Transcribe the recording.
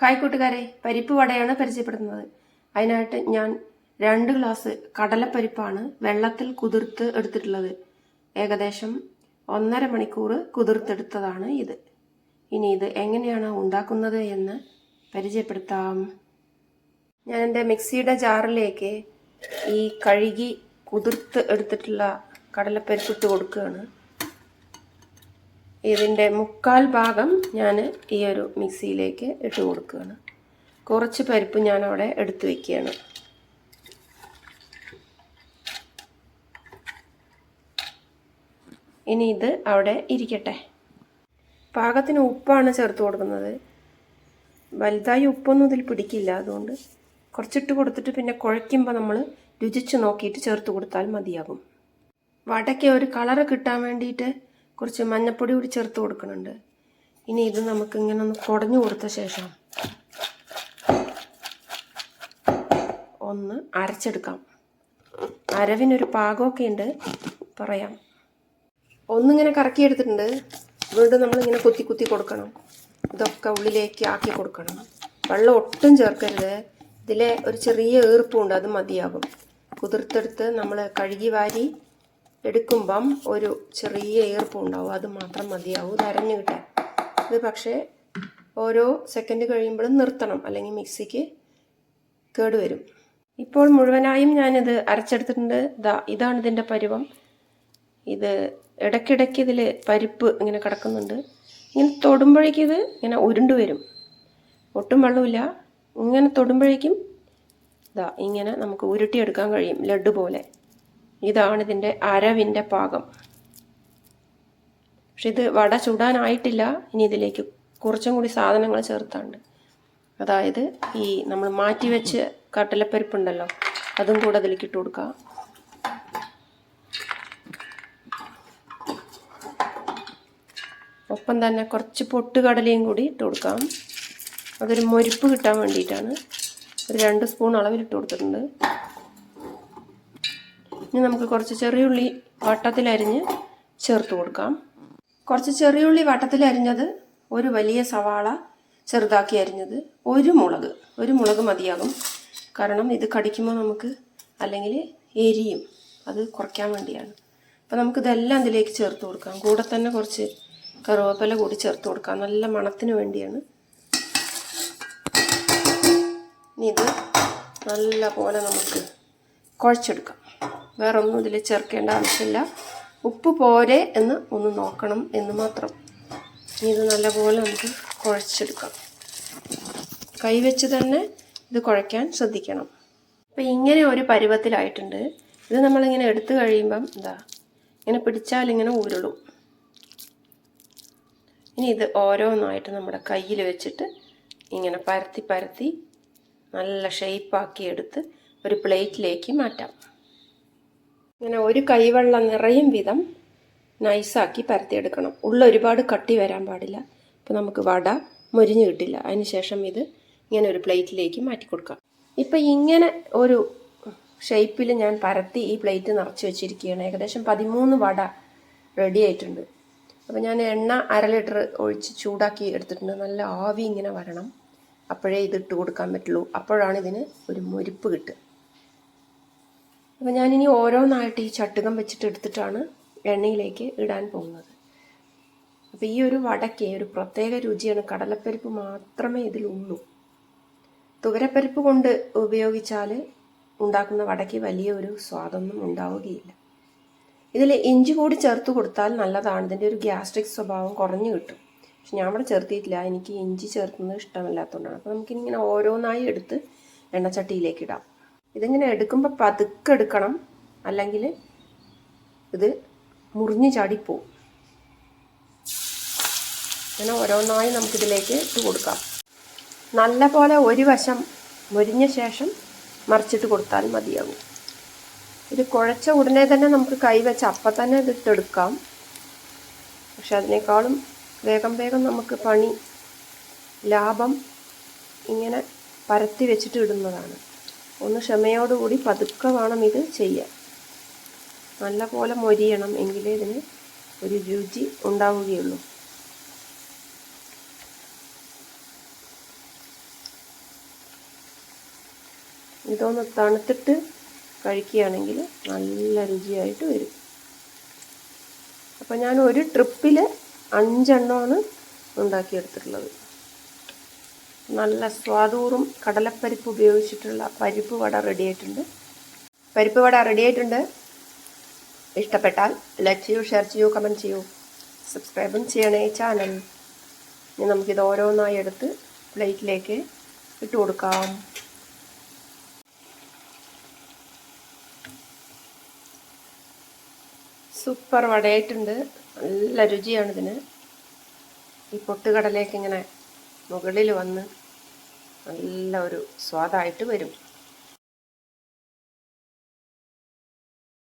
Hi കൂട്ടുകാരെ. പരിപ്പ് വടയാണ് പരിചയപ്പെടുത്തുന്നത്. അതിനായിട്ട് ഞാൻ രണ്ട് ഗ്ലാസ് കടലപ്പരിപ്പാണ് വെള്ളത്തിൽ കുതിർത്ത് എടുത്തിട്ടുള്ളത്. ഏകദേശം ഒന്നര മണിക്കൂർ കുതിർത്തെടുത്തതാണ് ഇത്. ഇനി ഇത് എങ്ങനെയാണ് ഉണ്ടാക്കുന്നത് എന്ന് പരിചയപ്പെടുത്താം. ഞാൻ എന്റെ മിക്സിയുടെ ജാറിലേക്ക് ഈ കഴുകി കുതിർത്ത് എടുത്തിട്ടുള്ള കടലപ്പരിപ്പ് ഇട്ട് കൊടുക്കുകയാണ്. ഇതിന്റെ മുക്കാൽ ഭാഗം ഞാൻ ഈ ഒരു മിക്സിയിലേക്ക് ഇട്ട് കൊടുക്കുകയാണ്. കുറച്ച് പരിപ്പ് ഞാൻ അവിടെ എടുത്തു വയ്ക്കുകയാണ്. ഇനി ഇത് അവിടെ ഇരിക്കട്ടെ. പാകത്തിന് ഉപ്പാണ് ചേർത്ത് കൊടുക്കുന്നത്. വലുതായി ഉപ്പൊന്നും ഇതിൽ പിടിക്കില്ല. അതുകൊണ്ട് കുറച്ചിട്ട് കൊടുത്തിട്ട് പിന്നെ കുഴയ്ക്കുമ്പോൾ നമ്മൾ രുചിച്ച് നോക്കിയിട്ട് ചേർത്ത് കൊടുത്താൽ മതിയാകും. വടയ്ക്ക് ഒരു കളറ് കിട്ടാൻ വേണ്ടിയിട്ട് കുറച്ച് മഞ്ഞപ്പൊടി കൂടി ചേർത്ത് കൊടുക്കുന്നുണ്ട്. ഇനി ഇത് നമുക്ക് ഇങ്ങനെ ഒന്ന് കുടഞ്ഞു കൊടുത്ത ശേഷം ഒന്ന് അരച്ചെടുക്കാം. അരവിനൊരു പാകമൊക്കെ ഉണ്ട്. പറയാം. ഒന്നിങ്ങനെ കറക്കിയെടുത്തിട്ടുണ്ട് വീണ്ടും നമ്മളിങ്ങനെ കുത്തി കുത്തി കൊടുക്കണം. ഇതൊക്കെ ഉള്ളിലേക്ക് ആക്കി കൊടുക്കണം. വെള്ളം ഒട്ടും ചേർക്കരുത്. ഇതിലെ ഒരു ചെറിയ ഈർപ്പുണ്ട് അത് മതിയാകും. കുതിർത്തെടുത്ത് നമ്മൾ കഴുകി വാരി എടുക്കുമ്പം ഒരു ചെറിയ ഈർപ്പം ഉണ്ടാവും. അത് മാത്രം മതിയാവും. ഇത് അരഞ്ഞു കിട്ടാൻ. ഇത് പക്ഷേ ഓരോ സെക്കൻഡ് കഴിയുമ്പോഴും നിർത്തണം. അല്ലെങ്കിൽ മിക്സിക്ക് കേടുവരും ഇപ്പോൾ മുഴുവനായും ഞാനിത് അരച്ചെടുത്തിട്ടുണ്ട്. ദാ ഇതാണ് ഇതിന്റെ പരുവം. ഇത് ഇടയ്ക്കിടയ്ക്ക് ഇതിൽ പരിപ്പ് ഇങ്ങനെ കിടക്കുന്നുണ്ട്. ഇങ്ങനെ തൊടുമ്പോഴേക്കും ഇത് ഇങ്ങനെ ഉരുണ്ട് വരും. ഒട്ടും വെള്ളമില്ല. ഇങ്ങനെ തൊടുമ്പോഴേക്കും ഇതാ ഇങ്ങനെ നമുക്ക് ഉരുട്ടിയെടുക്കാൻ കഴിയും. ലഡ്ഡു പോലെ. ഇതാണ് ഇതിന്റെ അരവിന്റെ പാകം. പക്ഷെ ഇത് വട ചുടാനായിട്ടില്ല. ഇനി ഇതിലേക്ക് കുറച്ചും കൂടി സാധനങ്ങൾ ചേർത്താണ്ട്. അതായത് ഈ നമ്മൾ മാറ്റി വെച്ച് ഉണ്ടല്ലോ അതും കൂടെ അതിലേക്ക് ഇട്ട് കൊടുക്കുക ഒപ്പം തന്നെ കുറച്ച് പൊട്ടുകടലയും കൂടി ഇട്ട് കൊടുക്കാം. അതൊരു മൊരിപ്പ് കിട്ടാൻ വേണ്ടിയിട്ടാണ്. ഒരു രണ്ട് സ്പൂൺ അളവിൽ ഇട്ട് കൊടുത്തിട്ടുണ്ട്. ഇനി നമുക്ക് കുറച്ച് ചെറിയുള്ളി വട്ടത്തിലരിഞ്ഞ് ചേർത്ത് കൊടുക്കാം. കുറച്ച് ചെറിയുള്ളി വട്ടത്തിലരിഞ്ഞത് ഒരു വലിയ സവാള ചെറുതാക്കി അരിഞ്ഞത് ഒരു മുളക് ഒരു മുളക് മതിയാകും. കാരണം ഇത് കടിക്കുമ്പോൾ നമുക്ക് അല്ലെങ്കിൽ എരിയും അത് കുറയ്ക്കാൻ വേണ്ടിയാണ്. അപ്പോൾ നമുക്കിതെല്ലാം ഇതിലേക്ക് ചേർത്ത് കൊടുക്കാം. കൂടെ തന്നെ കുറച്ച് കറുവേപ്പില കൂടി ചേർത്ത് കൊടുക്കാം. നല്ല മണത്തിന് വേണ്ടിയാണ്. ഇനി ഇത് നല്ല പോലെ നമുക്ക് കുഴച്ചെടുക്കാം. വേറെ ഒന്നും ഇതിൽ ചേർക്കേണ്ട ആവശ്യമില്ല. ഉപ്പ് പോരെ എന്ന് ഒന്ന് നോക്കണം എന്ന് മാത്രം. ഇത് നല്ലപോലെ നമുക്ക് കുഴച്ചെടുക്കാം. കൈവച്ച് തന്നെ ഇത് കുഴയ്ക്കാൻ ശ്രദ്ധിക്കണം. അപ്പോൾ ഇങ്ങനെ ഒരു പരുവത്തിലായിട്ടുണ്ട്. ഇത് നമ്മളിങ്ങനെ എടുത്തു കഴിയുമ്പം എന്താ ഇങ്ങനെ പിടിച്ചാൽ ഇങ്ങനെ ഉരുളും. ഇനി ഇത് ഓരോന്നായിട്ട് നമ്മുടെ കയ്യിൽ വെച്ചിട്ട് ഇങ്ങനെ പരത്തി പരത്തി നല്ല ഷേപ്പാക്കി എടുത്ത് ഒരു പ്ലേറ്റിലേക്ക് മാറ്റാം. ഇങ്ങനെ ഒരു കൈവെള്ളം നിറയും വിധം നൈസാക്കി പരത്തിയെടുക്കണം. ഉള്ള ഒരുപാട് കട്ടി വരാൻ പാടില്ല. അപ്പോൾ നമുക്ക് വട മൊരിഞ്ഞ് കിട്ടില്ല. അതിനുശേഷം ഇത് ഇങ്ങനെ ഒരു പ്ലേറ്റിലേക്ക് മാറ്റി കൊടുക്കാം. ഇപ്പം ഇങ്ങനെ ഒരു ഷേപ്പിൽ ഞാൻ പരത്തി ഈ പ്ലേറ്റ് നിറച്ച് വെച്ചിരിക്കുകയാണ്. ഏകദേശം പതിമൂന്ന് വട റെഡി ആയിട്ടുണ്ട്. അപ്പോൾ ഞാൻ എണ്ണ അര ലിറ്റർ ഒഴിച്ച് ചൂടാക്കി എടുത്തിട്ടുണ്ട്. നല്ല ആവി ഇങ്ങനെ വരണം. അപ്പോഴേ ഇത് ഇട്ട് കൊടുക്കാൻ പറ്റുള്ളൂ. അപ്പോഴാണ് ഇതിന് ഒരു മുരിപ്പ് കിട്ടുക. അപ്പോൾ ഞാനിനി ഓരോന്നായിട്ട് ഈ ചട്ടുകം വെച്ചിട്ട് എടുത്തിട്ടാണ് എണ്ണയിലേക്ക് ഇടാൻ പോകുന്നത്. അപ്പോൾ ഈ ഒരു വടയ്ക്ക് ഒരു പ്രത്യേക രുചിയാണ് കടലപ്പരിപ്പ് മാത്രമേ ഇതിലുള്ളൂ. തുവരപ്പരിപ്പ് കൊണ്ട് ഉപയോഗിച്ചാൽ ഉണ്ടാക്കുന്ന വടയ്ക്ക് വലിയ ഒരു സ്വാദൊന്നും ഉണ്ടാവുകയില്ല. ഇതിൽ ഇഞ്ചി കൂടി ചേർത്ത് കൊടുത്താൽ നല്ലതാണ്. ഇതിന്റെ ഒരു ഗ്യാസ്ട്രിക് സ്വഭാവം കുറഞ്ഞു കിട്ടും. പക്ഷെ ഞാൻ ഇവിടെ ചേർത്തിയിട്ടില്ല. എനിക്ക് ഇഞ്ചി ചേർക്കുന്നത് ഇഷ്ടമില്ലാത്തതുകൊണ്ടാണ്. അപ്പോൾ നമുക്കിങ്ങനെ ഓരോന്നായി എടുത്ത് എണ്ണച്ചട്ടിയിലേക്ക് ഇടാം. ഇതിങ്ങനെ എടുക്കുമ്പോൾ പതുക്കെ എടുക്കണം അല്ലെങ്കിൽ ഇത് മുറിഞ്ഞു ചാടിപ്പോവും. അങ്ങനെ ഓരോന്നായി നമുക്കിതിലേക്ക് ഇട്ട് കൊടുക്കാം. നല്ല പോലെ ഒരു വശം മുരിഞ്ഞ ശേഷം മറിച്ചിട്ട് കൊടുത്താൽ മതിയാകും ഇത് കുഴച്ച ഉടനെ തന്നെ നമുക്ക് കൈവച്ച് അപ്പം തന്നെ ഇത് ഇട്ടെടുക്കാം. പക്ഷെ അതിനേക്കാളും വേഗം വേഗം നമുക്ക് പണി ലാഭം ഇങ്ങനെ പരത്തി വെച്ചിട്ട് ഇടുന്നതാണ്. ഒന്ന് ക്ഷമയോടുകൂടി പതുക്കെ വേണം ഇത് ചെയ്യാൻ. നല്ലപോലെ മൊരിയണം എങ്കിലേ ഇതിന് ഒരു രുചി ഉണ്ടാവുകയുള്ളൂ. ഇതൊന്ന് തണുത്തിട്ട് കഴിക്കുകയാണെങ്കിൽ നല്ല രുചിയായിട്ട് വരും. അപ്പോൾ ഞാൻ ഒരു ട്രിപ്പിൽ അഞ്ചെണ്ണമാണ് ഉണ്ടാക്കിയെടുത്തിട്ടുള്ളത്. നല്ല സ്വാദൂറും കടലപ്പരിപ്പ് ഉപയോഗിച്ചിട്ടുള്ള പരിപ്പ് വട റെഡിയായിട്ടുണ്ട് പരിപ്പ് വട റെഡിയായിട്ടുണ്ട് ഇഷ്ടപ്പെട്ടാൽ ലൈക്ക് ചെയ്യൂ ഷെയർ ചെയ്യൂ കമന്റ് ചെയ്യൂ. സബ്സ്ക്രൈബും ചെയ്യണേ ചാനൽ ഇനി നമുക്കിത് ഓരോന്നായി എടുത്ത് പ്ലേറ്റിലേക്ക് ഇട്ട് കൊടുക്കാം. സൂപ്പർ വടയായിട്ടുണ്ട്. നല്ല രുചിയാണിതിന് ഈ പൊട്ടുകടലേക്ക് ഇങ്ങനെ മുകളിൽ വന്ന് നല്ല ഒരു സ്വാദായിട്ട് വരും.